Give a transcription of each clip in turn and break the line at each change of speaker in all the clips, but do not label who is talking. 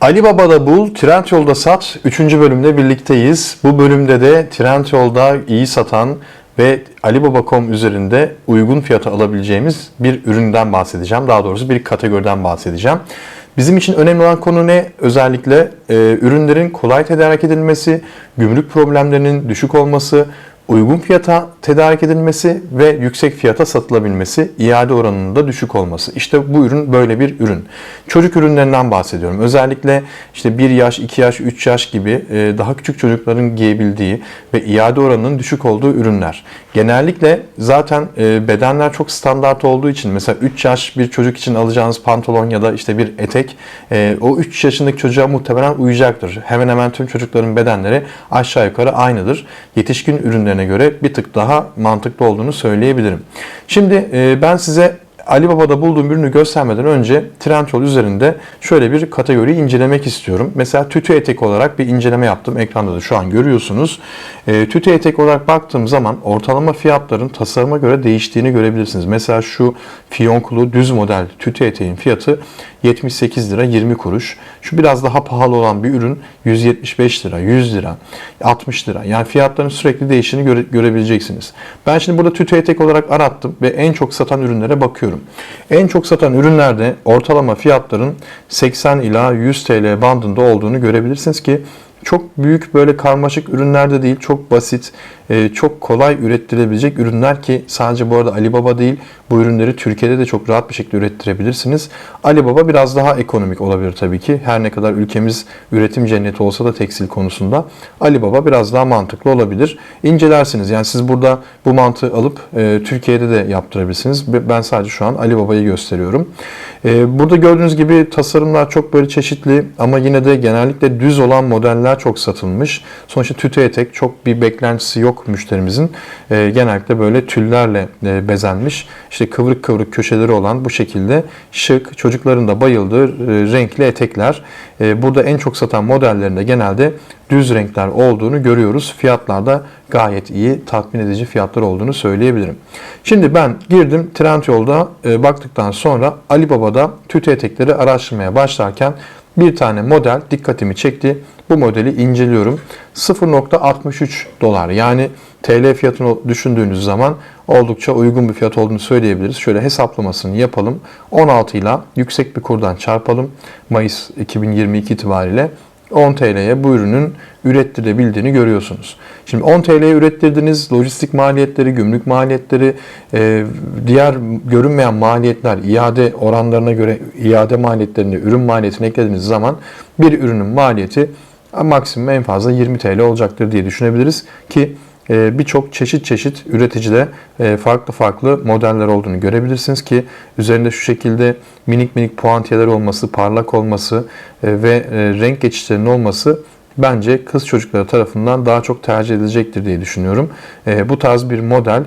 Ali Baba'da bul, Trendyol'da sat. 3. bölümde birlikteyiz. Bu bölümde de Trendyol'da iyi satan ve Alibaba.com üzerinde uygun fiyata alabileceğimiz bir üründen bahsedeceğim. Daha doğrusu bir kategoriden bahsedeceğim. Bizim için önemli olan konu ne? Özellikle e, ürünlerin kolay tedarik edilmesi, gümrük problemlerinin düşük olması, uygun fiyata tedarik edilmesi ve yüksek fiyata satılabilmesi, iade oranının da düşük olması. İşte bu ürün böyle bir ürün. Çocuk ürünlerinden bahsediyorum. Özellikle işte 1 yaş, 2 yaş, 3 yaş gibi e, daha küçük çocukların giyebildiği ve iade oranının düşük olduğu ürünler. Genellikle zaten e, bedenler çok standart olduğu için mesela 3 yaş bir çocuk için alacağınız pantolon ya da işte bir etek e, o 3 yaşındaki çocuğa muhtemelen uyacaktır. Hemen hemen tüm çocukların bedenleri aşağı yukarı aynıdır. Yetişkin ürünlerine göre bir tık daha mantıklı olduğunu söyleyebilirim. Şimdi e, ben size Alibaba'da bulduğum ürünü göstermeden önce Trendyol üzerinde şöyle bir kategoriyi incelemek istiyorum. Mesela tütü etek olarak bir inceleme yaptım. Ekranda da şu an görüyorsunuz. E, tütü etek olarak baktığım zaman ortalama fiyatların tasarıma göre değiştiğini görebilirsiniz. Mesela şu fiyonklu düz model tütü eteğin fiyatı 78 lira 20 kuruş. Şu biraz daha pahalı olan bir ürün 175 lira, 100 lira, 60 lira. Yani fiyatların sürekli değiştiğini göre, görebileceksiniz. Ben şimdi burada tütü etek olarak arattım ve en çok satan ürünlere bakıyorum. En çok satan ürünlerde ortalama fiyatların 80 ila 100 TL bandında olduğunu görebilirsiniz ki çok büyük böyle karmaşık ürünler de değil, çok basit, e, çok kolay ürettirebilecek ürünler ki sadece bu arada Alibaba değil, bu ürünleri Türkiye'de de çok rahat bir şekilde ürettirebilirsiniz. Alibaba biraz daha ekonomik olabilir tabii ki. Her ne kadar ülkemiz üretim cenneti olsa da tekstil konusunda Alibaba biraz daha mantıklı olabilir. İncelersiniz. Yani siz burada bu mantığı alıp e, Türkiye'de de yaptırabilirsiniz. Ben sadece şu an Alibaba'yı gösteriyorum. E, burada gördüğünüz gibi tasarımlar çok böyle çeşitli ama yine de genellikle düz olan modeller çok satılmış. Sonuçta tütü etek çok bir beklentisi yok müşterimizin. E, genellikle böyle tüllerle e, bezenmiş. İşte kıvrık kıvrık köşeleri olan bu şekilde şık, çocukların da bayıldığı e, renkli etekler. E, burada en çok satan modellerinde genelde düz renkler olduğunu görüyoruz. Fiyatlar da gayet iyi, tatmin edici fiyatlar olduğunu söyleyebilirim. Şimdi ben girdim Trendyol'da e, baktıktan sonra Alibaba'da tütü etekleri araştırmaya başlarken bir tane model dikkatimi çekti. Bu modeli inceliyorum. 0.63 dolar yani TL fiyatını düşündüğünüz zaman oldukça uygun bir fiyat olduğunu söyleyebiliriz. Şöyle hesaplamasını yapalım. 16 ile yüksek bir kurdan çarpalım. Mayıs 2022 itibariyle 10 TL'ye bu ürünün ürettirebildiğini görüyorsunuz. Şimdi 10 TL'ye ürettirdiniz, lojistik maliyetleri, gümrük maliyetleri, e, diğer görünmeyen maliyetler, iade oranlarına göre iade maliyetlerini, ürün maliyetini eklediğiniz zaman bir ürünün maliyeti maksimum en fazla 20 TL olacaktır diye düşünebiliriz ki e, birçok çeşit çeşit üreticide e, farklı farklı modeller olduğunu görebilirsiniz ki üzerinde şu şekilde minik minik puantiyeler olması, parlak olması e, ve renk geçişlerinin olması bence kız çocukları tarafından daha çok tercih edilecektir diye düşünüyorum. Bu tarz bir model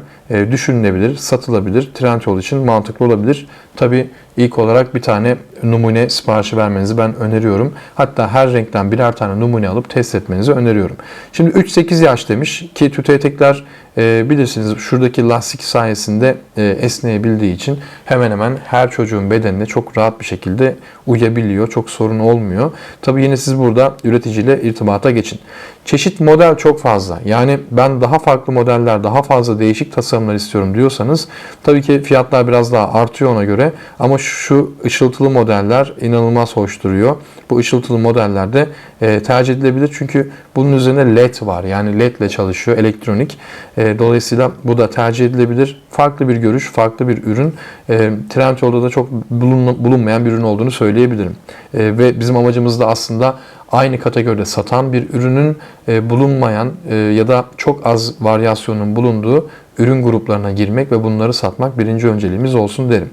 düşünülebilir, satılabilir, Trendyol için mantıklı olabilir. Tabi ilk olarak bir tane numune siparişi vermenizi ben öneriyorum. Hatta her renkten birer tane numune alıp test etmenizi öneriyorum. Şimdi 3-8 yaş demiş ki tütü etekler e, bilirsiniz şuradaki lastik sayesinde e, esneyebildiği için hemen hemen her çocuğun bedenine çok rahat bir şekilde uyabiliyor. Çok sorun olmuyor. Tabi yine siz burada üreticiyle irtibata geçin. Çeşit model çok fazla. Yani ben daha farklı modeller, daha fazla değişik tasarımlar istiyorum diyorsanız tabii ki fiyatlar biraz daha artıyor ona göre. Ama şu ışıltılı modeller inanılmaz hoş duruyor. Bu ışıltılı modeller de e, tercih edilebilir çünkü bunun üzerine led var. Yani led ile çalışıyor, elektronik. E, dolayısıyla bu da tercih edilebilir. Farklı bir görüş, farklı bir ürün. E, Trendyol'da da çok bulun, bulunmayan bir ürün olduğunu söyleyebilirim. E, ve bizim amacımız da aslında aynı kategoride satan bir ürünün e, bulunmayan e, ya da çok az varyasyonun bulunduğu ürün gruplarına girmek ve bunları satmak birinci önceliğimiz olsun derim.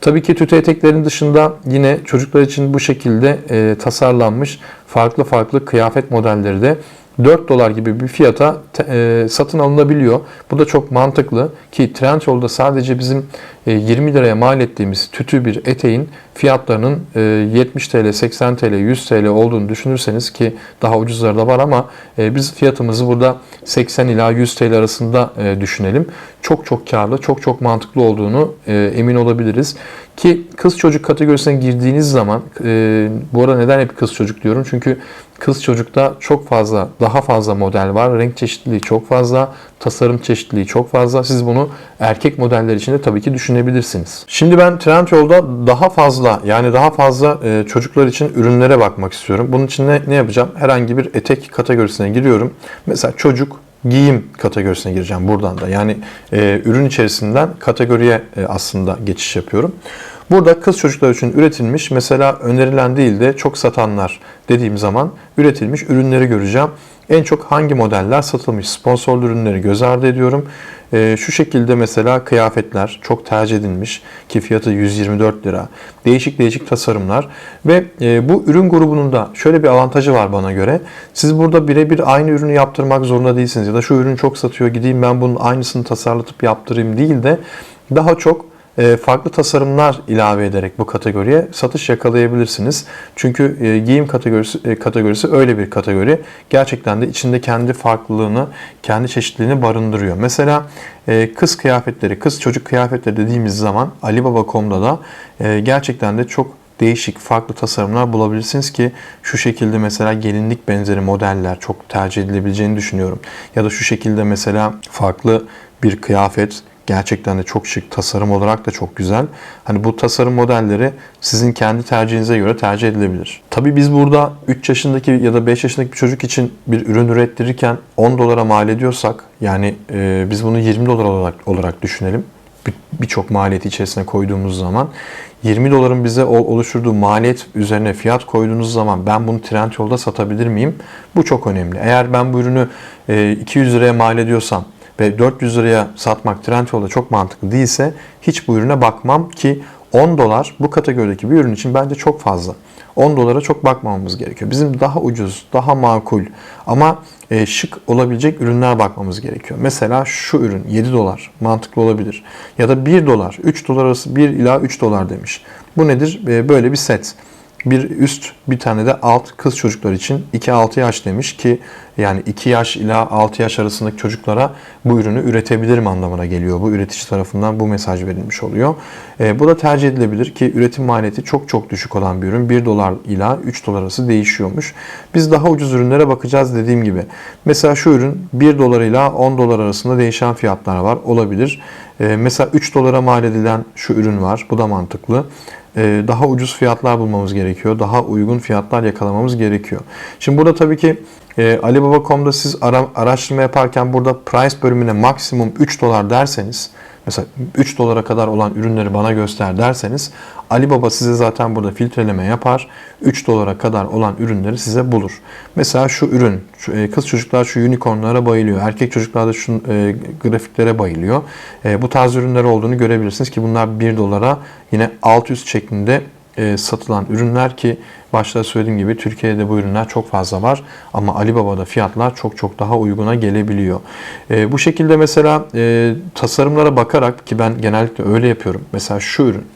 Tabii ki tütü eteklerin dışında yine çocuklar için bu şekilde e, tasarlanmış farklı farklı kıyafet modelleri de 4 dolar gibi bir fiyata satın alınabiliyor. Bu da çok mantıklı ki Trendyol'da sadece bizim e, 20 liraya mal ettiğimiz tütü bir eteğin fiyatlarının e, 70 TL, 80 TL, 100 TL olduğunu düşünürseniz ki daha ucuzları da var ama e, biz fiyatımızı burada 80 ila 100 TL arasında e, düşünelim. Çok çok karlı, çok çok mantıklı olduğunu e, emin olabiliriz. Ki kız çocuk kategorisine girdiğiniz zaman, bu arada neden hep kız çocuk diyorum? Çünkü kız çocukta çok fazla, daha fazla model var. Renk çeşitliliği çok fazla, tasarım çeşitliliği çok fazla. Siz bunu erkek modeller için de tabii ki düşünebilirsiniz. Şimdi ben Trendyol'da daha fazla, yani daha fazla e, çocuklar için ürünlere bakmak istiyorum. Bunun için ne, ne yapacağım? Herhangi bir etek kategorisine giriyorum. Mesela çocuk giyim kategorisine gireceğim buradan da. Yani e, ürün içerisinden kategoriye e, aslında geçiş yapıyorum. Burada kız çocuklar için üretilmiş mesela önerilen değil de çok satanlar dediğim zaman üretilmiş ürünleri göreceğim. En çok hangi modeller satılmış sponsorlu ürünleri göz ardı ediyorum. Ee, şu şekilde mesela kıyafetler çok tercih edilmiş ki fiyatı 124 lira. Değişik değişik tasarımlar ve e, bu ürün grubunun da şöyle bir avantajı var bana göre. Siz burada birebir aynı ürünü yaptırmak zorunda değilsiniz ya da şu ürün çok satıyor gideyim ben bunun aynısını tasarlatıp yaptırayım değil de daha çok e, farklı tasarımlar ilave ederek bu kategoriye satış yakalayabilirsiniz. Çünkü e, giyim kategorisi e, kategorisi öyle bir kategori. Gerçekten de içinde kendi farklılığını, kendi çeşitliliğini barındırıyor. Mesela kız kıyafetleri, kız çocuk kıyafetleri dediğimiz zaman Alibaba.com'da da gerçekten de çok değişik, farklı tasarımlar bulabilirsiniz ki şu şekilde mesela gelinlik benzeri modeller çok tercih edilebileceğini düşünüyorum. Ya da şu şekilde mesela farklı bir kıyafet Gerçekten de çok şık, tasarım olarak da çok güzel. Hani bu tasarım modelleri sizin kendi tercihinize göre tercih edilebilir. Tabii biz burada 3 yaşındaki ya da 5 yaşındaki bir çocuk için bir ürün ürettirirken 10 dolara mal ediyorsak yani e, biz bunu 20 dolar olarak, olarak düşünelim. Birçok bir maliyeti içerisine koyduğumuz zaman 20 doların bize oluşturduğu maliyet üzerine fiyat koyduğunuz zaman ben bunu Trendyol'da satabilir miyim? Bu çok önemli. Eğer ben bu ürünü 200 e, liraya mal ediyorsam ve 400 liraya satmak Trendyol'da çok mantıklı değilse hiç bu ürüne bakmam ki 10 dolar bu kategorideki bir ürün için bence çok fazla. 10 dolara çok bakmamamız gerekiyor. Bizim daha ucuz, daha makul ama e, şık olabilecek ürünler bakmamız gerekiyor. Mesela şu ürün 7 dolar mantıklı olabilir. Ya da 1 dolar, 3 dolar arası 1 ila 3 dolar demiş. Bu nedir? E, böyle bir set bir üst bir tane de alt kız çocuklar için 2-6 yaş demiş ki yani 2 yaş ila 6 yaş arasındaki çocuklara bu ürünü üretebilirim anlamına geliyor. Bu üretici tarafından bu mesaj verilmiş oluyor. E, bu da tercih edilebilir ki üretim maliyeti çok çok düşük olan bir ürün. 1 dolar ila 3 dolar arası değişiyormuş. Biz daha ucuz ürünlere bakacağız dediğim gibi. Mesela şu ürün 1 dolar ila 10 dolar arasında değişen fiyatlar var. Olabilir. E, mesela 3 dolara mal edilen şu ürün var. Bu da mantıklı. E, daha ucuz fiyatlar bulmamız gerekiyor. Daha uygun fiyatlar yakalamamız gerekiyor. Şimdi burada tabii ki e, Alibaba.com'da siz ara, araştırma yaparken burada price bölümüne maksimum 3 dolar derseniz mesela 3 dolara kadar olan ürünleri bana göster derseniz Alibaba size zaten burada filtreleme yapar. 3 dolara kadar olan ürünleri size bulur. Mesela şu ürün, şu, e, kız çocuklar şu unicornlara bayılıyor. Erkek çocuklar da şu e, grafiklere bayılıyor. E, bu tarz ürünler olduğunu görebilirsiniz ki bunlar 1 dolara yine alt üst şeklinde e, satılan ürünler ki başta söylediğim gibi Türkiye'de bu ürünler çok fazla var ama Alibaba'da fiyatlar çok çok daha uyguna gelebiliyor. E, bu şekilde mesela e, tasarımlara bakarak ki ben genellikle öyle yapıyorum. Mesela şu ürün.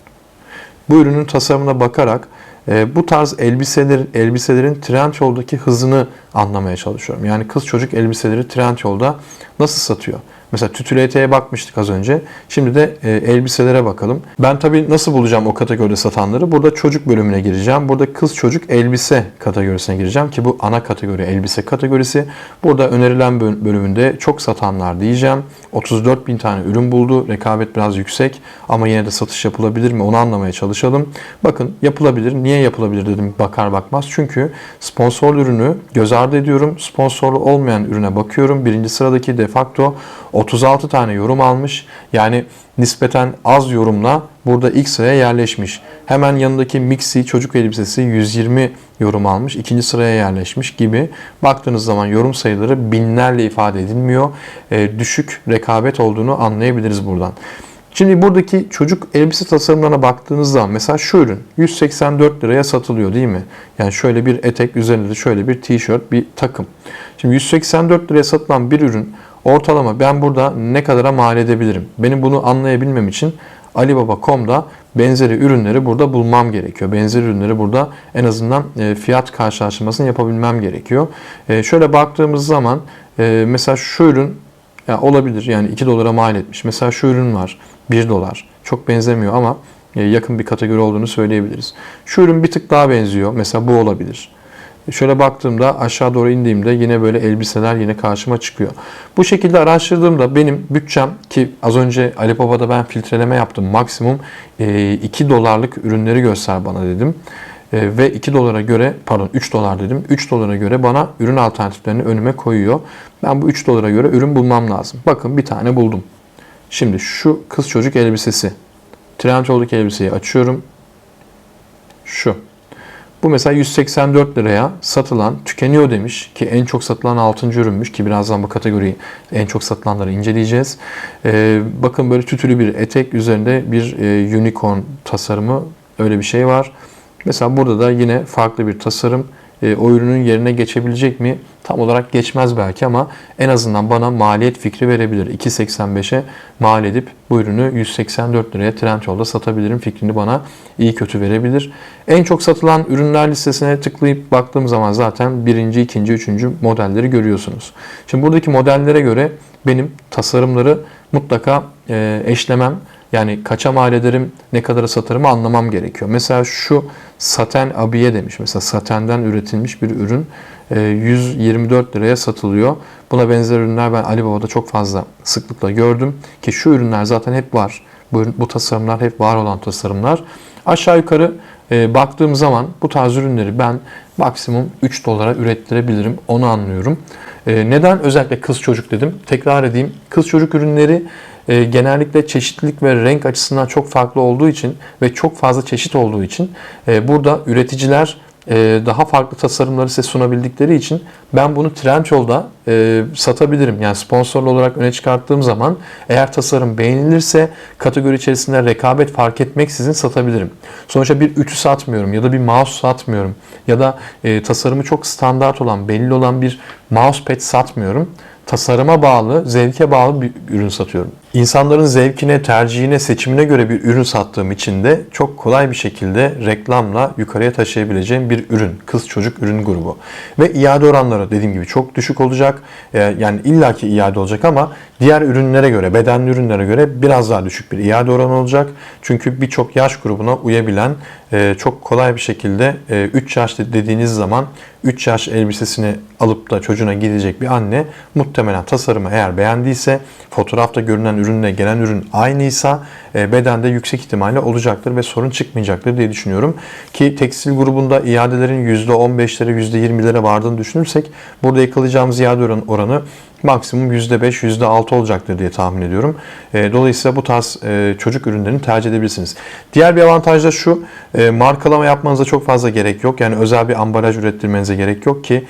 Bu ürünün tasarımına bakarak e, bu tarz elbiselerin elbiselerin Trendyol'daki hızını anlamaya çalışıyorum. Yani kız çocuk elbiseleri Trendyol'da nasıl satıyor? Mesela tütülü eteğe bakmıştık az önce. Şimdi de e, elbiselere bakalım. Ben tabii nasıl bulacağım o kategoride satanları? Burada çocuk bölümüne gireceğim. Burada kız çocuk elbise kategorisine gireceğim ki bu ana kategori elbise kategorisi. Burada önerilen bölümünde çok satanlar diyeceğim. 34 bin tane ürün buldu. Rekabet biraz yüksek ama yine de satış yapılabilir mi onu anlamaya çalışalım. Bakın yapılabilir. Niye yapılabilir dedim bakar bakmaz. Çünkü sponsorlu ürünü göz ardı ediyorum. Sponsorlu olmayan ürüne bakıyorum. Birinci sıradaki de facto 36 tane yorum almış. Yani nispeten az yorumla burada ilk sıraya yerleşmiş. Hemen yanındaki Mixi çocuk elbisesi 120 yorum almış. ikinci sıraya yerleşmiş gibi. Baktığınız zaman yorum sayıları binlerle ifade edilmiyor. E, düşük rekabet olduğunu anlayabiliriz buradan. Şimdi buradaki çocuk elbise tasarımlarına baktığınız zaman mesela şu ürün 184 liraya satılıyor değil mi? Yani şöyle bir etek üzerinde de şöyle bir tişört bir takım. Şimdi 184 liraya satılan bir ürün ortalama ben burada ne kadara mal edebilirim? Benim bunu anlayabilmem için Alibaba.com'da benzeri ürünleri burada bulmam gerekiyor. Benzeri ürünleri burada en azından e, fiyat karşılaştırmasını yapabilmem gerekiyor. E, şöyle baktığımız zaman e, mesela şu ürün olabilir yani 2 dolara mal etmiş. Mesela şu ürün var 1 dolar. Çok benzemiyor ama yakın bir kategori olduğunu söyleyebiliriz. Şu ürün bir tık daha benziyor. Mesela bu olabilir. Şöyle baktığımda aşağı doğru indiğimde yine böyle elbiseler yine karşıma çıkıyor. Bu şekilde araştırdığımda benim bütçem ki az önce Alibaba'da ben filtreleme yaptım. Maksimum e, 2 dolarlık ürünleri göster bana dedim. Ve 2 dolara göre pardon 3 dolar dedim. 3 dolara göre bana ürün alternatiflerini önüme koyuyor. Ben bu 3 dolara göre ürün bulmam lazım. Bakın bir tane buldum. Şimdi şu kız çocuk elbisesi. Trendyol'daki elbiseyi açıyorum. Şu. Bu mesela 184 liraya satılan tükeniyor demiş ki en çok satılan 6. ürünmüş ki birazdan bu kategoriyi en çok satılanları inceleyeceğiz. Ee, bakın böyle tütülü bir etek üzerinde bir e, unicorn tasarımı öyle bir şey var. Mesela burada da yine farklı bir tasarım. E, o ürünün yerine geçebilecek mi? Tam olarak geçmez belki ama en azından bana maliyet fikri verebilir. 2.85'e mal edip bu ürünü 184 liraya Trendyol'da satabilirim fikrini bana iyi kötü verebilir. En çok satılan ürünler listesine tıklayıp baktığım zaman zaten birinci, ikinci, üçüncü modelleri görüyorsunuz. Şimdi buradaki modellere göre benim tasarımları mutlaka e, eşlemem yani kaça mal ederim, ne kadara satarımı anlamam gerekiyor. Mesela şu saten abiye demiş. Mesela satenden üretilmiş bir ürün e, 124 liraya satılıyor. Buna benzer ürünler ben Alibaba'da çok fazla sıklıkla gördüm. Ki şu ürünler zaten hep var. Bu, bu tasarımlar hep var olan tasarımlar. Aşağı yukarı e, baktığım zaman bu tarz ürünleri ben maksimum 3 dolara ürettirebilirim. Onu anlıyorum. E, neden özellikle kız çocuk dedim? Tekrar edeyim. Kız çocuk ürünleri e, genellikle çeşitlilik ve renk açısından çok farklı olduğu için ve çok fazla çeşit olduğu için e, burada üreticiler e, daha farklı tasarımları size sunabildikleri için ben bunu Trendyol'da e, satabilirim. Yani sponsorlu olarak öne çıkarttığım zaman eğer tasarım beğenilirse kategori içerisinde rekabet fark etmeksizin satabilirim. Sonuçta bir ütü satmıyorum ya da bir mouse satmıyorum ya da e, tasarımı çok standart olan, belli olan bir mousepad satmıyorum tasarıma bağlı, zevke bağlı bir ürün satıyorum. İnsanların zevkine, tercihine, seçimine göre bir ürün sattığım için de çok kolay bir şekilde reklamla yukarıya taşıyabileceğim bir ürün. Kız çocuk ürün grubu. Ve iade oranları dediğim gibi çok düşük olacak. Ee, Yani illaki iade olacak ama diğer ürünlere göre, bedenli ürünlere göre biraz daha düşük bir iade oranı olacak. Çünkü birçok yaş grubuna uyabilen e, çok kolay bir şekilde 3 yaş dediğiniz zaman 3 yaş elbisesini alıp da çocuğuna gidecek bir anne muhtemelen tasarımı eğer beğendiyse fotoğrafta görünen ürünle gelen ürün aynıysa e, bedende yüksek ihtimalle olacaktır ve sorun çıkmayacaktır diye düşünüyorum. Ki tekstil grubunda iadelerin %15'lere %20'lere vardığını düşünürsek burada yakalayacağımız iade oranı, maksimum %5, %6 olacaktır diye tahmin ediyorum. E, Dolayısıyla bu tarz e, çocuk ürünlerini tercih edebilirsiniz. Diğer bir avantaj da şu, e, markalama yapmanıza çok fazla gerek yok. Yani özel bir ambalaj ürettirmenize gerek yok ki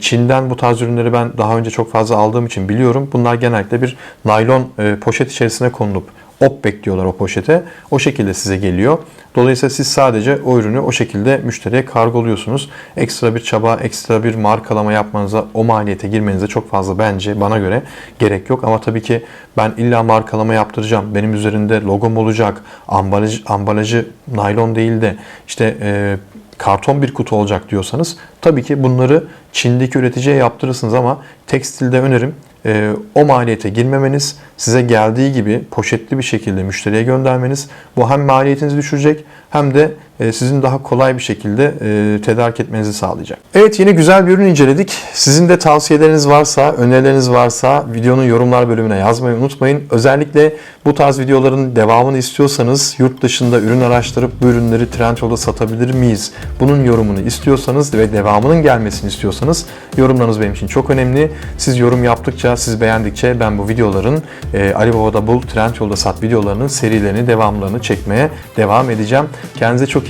Çin'den bu tarz ürünleri ben daha önce çok fazla aldığım için biliyorum. Bunlar genellikle bir naylon e, poşet içerisine konulup op bekliyorlar o poşete. O şekilde size geliyor. Dolayısıyla siz sadece o ürünü o şekilde müşteriye kargoluyorsunuz. Ekstra bir çaba, ekstra bir markalama yapmanıza, o maliyete girmenize çok fazla bence bana göre gerek yok. Ama tabii ki ben illa markalama yaptıracağım. Benim üzerinde logom olacak. Ambalaj, ambalajı naylon değil de işte e, karton bir kutu olacak diyorsanız tabii ki bunları Çin'deki üreticiye yaptırırsınız ama tekstilde önerim e, o maliyete girmemeniz, size geldiği gibi poşetli bir şekilde müşteriye göndermeniz bu hem maliyetinizi düşürecek hem de sizin daha kolay bir şekilde e, tedarik etmenizi sağlayacak. Evet yine güzel bir ürün inceledik. Sizin de tavsiyeleriniz varsa, önerileriniz varsa videonun yorumlar bölümüne yazmayı unutmayın. Özellikle bu tarz videoların devamını istiyorsanız yurt dışında ürün araştırıp bu ürünleri Trendyol'da satabilir miyiz? Bunun yorumunu istiyorsanız ve devamının gelmesini istiyorsanız yorumlarınız benim için çok önemli. Siz yorum yaptıkça, siz beğendikçe ben bu videoların e, Alibaba'da bul, Trendyol'da sat videolarının serilerini, devamlarını çekmeye devam edeceğim. Kendinize çok